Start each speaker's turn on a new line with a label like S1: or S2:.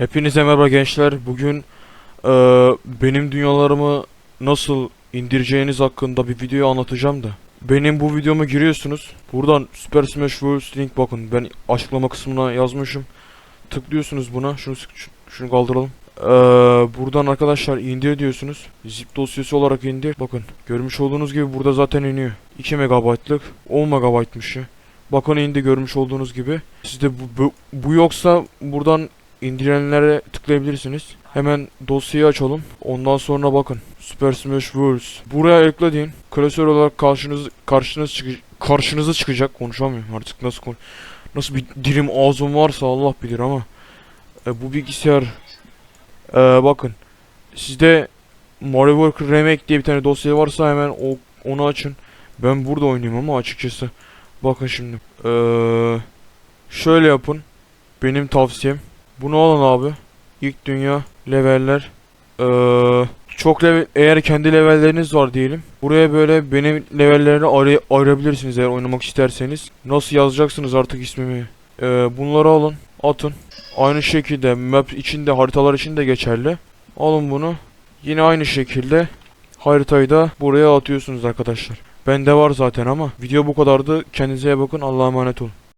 S1: Hepinize merhaba gençler. Bugün eee, benim dünyalarımı nasıl indireceğiniz hakkında bir video anlatacağım da. Benim bu videoma giriyorsunuz. Buradan Super Smash Bros. link bakın. Ben açıklama kısmına yazmışım. Tıklıyorsunuz buna. Şunu şunu kaldıralım. Eee, buradan arkadaşlar indir diyorsunuz. Zip dosyası olarak indir. Bakın görmüş olduğunuz gibi burada zaten iniyor. 2 MB'lık 10 MB'mış. Bakın indi görmüş olduğunuz gibi. Sizde bu, bu, bu yoksa buradan indirenlere tıklayabilirsiniz. Hemen dosyayı açalım. Ondan sonra bakın. Super Smash Bros. Buraya ekle deyin. Klasör olarak karşınız karşınız çıkı, karşınıza çıkacak. Konuşamıyorum artık nasıl kon nasıl bir dilim ağzım varsa Allah bilir ama e, bu bilgisayar e, bakın sizde Mario Worker Remake diye bir tane dosya varsa hemen o onu açın. Ben burada oynayayım ama açıkçası bakın şimdi Eee şöyle yapın. Benim tavsiyem bunu alın abi. İlk dünya leveller. Eee çok level eğer kendi levelleriniz var diyelim. Buraya böyle benim levellerini aray arayabilirsiniz eğer oynamak isterseniz. Nasıl yazacaksınız artık ismimi? Eee bunları alın, atın. Aynı şekilde map içinde haritalar için de geçerli. Alın bunu. Yine aynı şekilde haritayı da buraya atıyorsunuz arkadaşlar. Bende var zaten ama video bu kadardı. Kendinize bakın. Allah'a emanet olun.